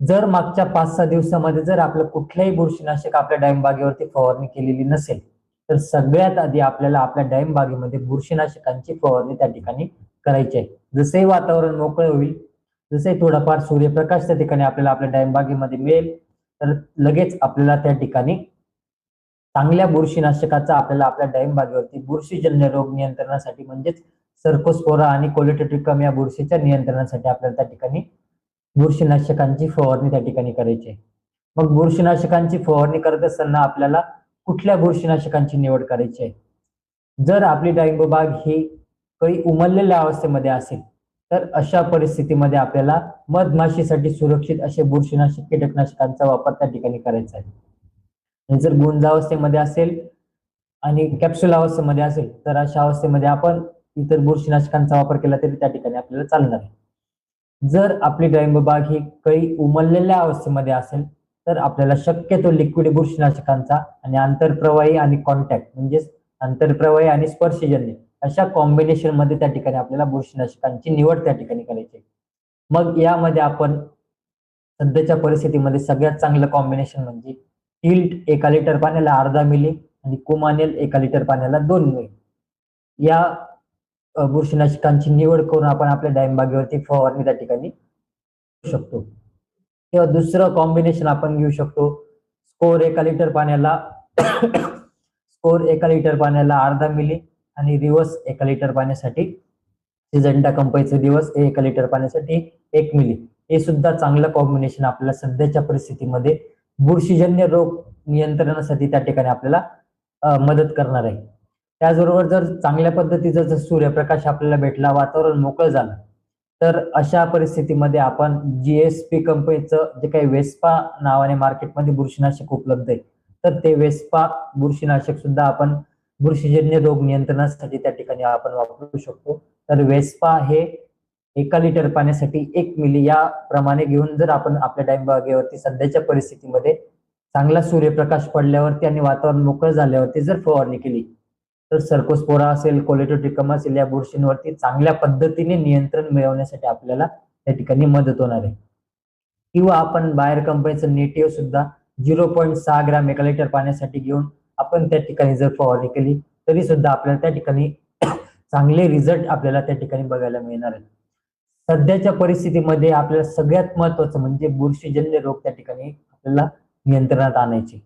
जर मागच्या पाच सहा दिवसामध्ये जर आपलं कुठल्याही बुरशीनाशक आपल्या डाळिंब बागेवरती फवारणी केलेली नसेल तर सगळ्यात आधी आपल्याला आपल्या डाळिंब बागेमध्ये बुरशीनाशकांची फवारणी त्या ठिकाणी करायची आहे. जसे वातावरण मोकळं होईल जसे थोडाफार सूर्यप्रकाश त्या ठिकाणी आपल्याला आपल्या डाळिंब बागेमध्ये मिळेल तर लगेच आपल्याला त्या ठिकाणी चांगल्या बुरशीनाशकाचा आपल्याला आपल्या डाळिंब बागेवरती बुरशीजन्य रोग नियंत्रणासाठी म्हणजेच सर्कोस्पोरा आणि कोलेटोट्रिकम या बुरशीच्या नियंत्रणासाठी आपल्याला त्या ठिकाणी बुरशीनाशकांची फवारणी त्या ठिकाणी करायची. आहे मग बुरशीनाशकांची फवारणी करत असताना आपल्याला कुठल्या बुरशीनाशकांची निवड करायची आहे? जर आपली डाळिंब बाग ही काही उमललेल्या अवस्थेमध्ये असेल तर अशा परिस्थितीमध्ये आपल्याला मधमाशीसाठी सुरक्षित असे बुरशीनाशक कीटकनाशकांचा वापर त्या ठिकाणी करायचा आहे. जर गुंज अवस्थेमध्ये असेल आणि कॅप्सूल अवस्थेमध्ये असेल तर अशा अवस्थेमध्ये आपण इतर बुरशीनाशकांचा वापर केला तरी त्या ठिकाणी आपल्याला चालणार आहे. जर आपली डाळिंब बाग ही काही उमललेल्या अवस्थेमध्ये असेल तर आपल्याला शक्यतो लिक्विड बुरशीनाशकांचा आणि आंतरप्रवाही आणि कॉन्टॅक्ट म्हणजेच आंतरप्रवाही आणि स्पर्शजन्य अशा कॉम्बिनेशनमध्ये त्या ठिकाणी आपल्याला बुरशीनाशकांची निवड त्या ठिकाणी करायची. मग यामध्ये आपण सध्याच्या परिस्थितीमध्ये सगळ्यात चांगलं कॉम्बिनेशन म्हणजे टिल्ट एका लिटर पाण्याला अर्धा मिली आणि कुमानेल एका लिटर पाण्याला दोन मिली या बुरशीनाशकांची निवड करून आपण आपल्या डाळिंबागेवरती फवारणी त्या ठिकाणी करू शकतो. किंवा दुसरं कॉम्बिनेशन आपण घेऊ शकतो. स्कोर एका लिटर पाण्याला स्कोर एका लिटर पाण्याला अर्धा मिली आणि रिवर्स एका लिटर पाण्यासाठी सिजंटा कंपनीचे दिवस हे एका लिटर पाण्यासाठी एक मिली हे सुद्धा चांगलं कॉम्बिनेशन आपल्याला सध्याच्या परिस्थितीमध्ये बुरशीजन्य रोग नियंत्रणासाठी त्या ठिकाणी आपल्याला मदत करणार आहे. त्याचबरोबर जर चांगल्या पद्धतीचा जर सूर्यप्रकाश आपल्याला भेटला वातावरण मोकळं झालं तर अशा परिस्थितीमध्ये आपण जीएसपी कंपनीचं जे काही वेस्पा नावाने मार्केटमध्ये बुरशीनाशक उपलब्ध आहे तर ते वेस्पा बुरशीनाशक सुद्धा आपण बुरशीजन्य रोग नियंत्रणासाठी त्या ठिकाणी आपण वापरू शकतो. तर वेस्पा हे एका लिटर पाण्यासाठी एक मिली या प्रमाणे घेऊन जर आपण आपल्या डाळिंब बागेवरती सध्याच्या परिस्थितीमध्ये चांगला सूर्यप्रकाश पडल्यावरती आणि वातावरण मोकळं झाल्यावरती जर फवारणी केली तर सर्कोस्पोरा असेल कोलेटोटिकम असेल या बुरशींवरती चांगल्या पद्धतीने नियंत्रण मिळवण्यासाठी आपल्याला त्या ठिकाणी मदत होणार आहे. किंवा आपण बाहेर कंपनीचं नेटिव्ह सुद्धा झिरो पॉईंट सहा ग्रॅम एका लिटर पाण्यासाठी घेऊन आपण त्या ठिकाणी जर फवारणी केली तरी सुद्धा आपल्याला त्या ठिकाणी चांगले रिझल्ट आपल्याला त्या ठिकाणी बघायला मिळणार आहे. सध्याच्या परिस्थितीमध्ये आपल्याला सगळ्यात महत्वाचं म्हणजे बुरशीजन्य रोग त्या ठिकाणी आपल्याला नियंत्रणात आणायचे.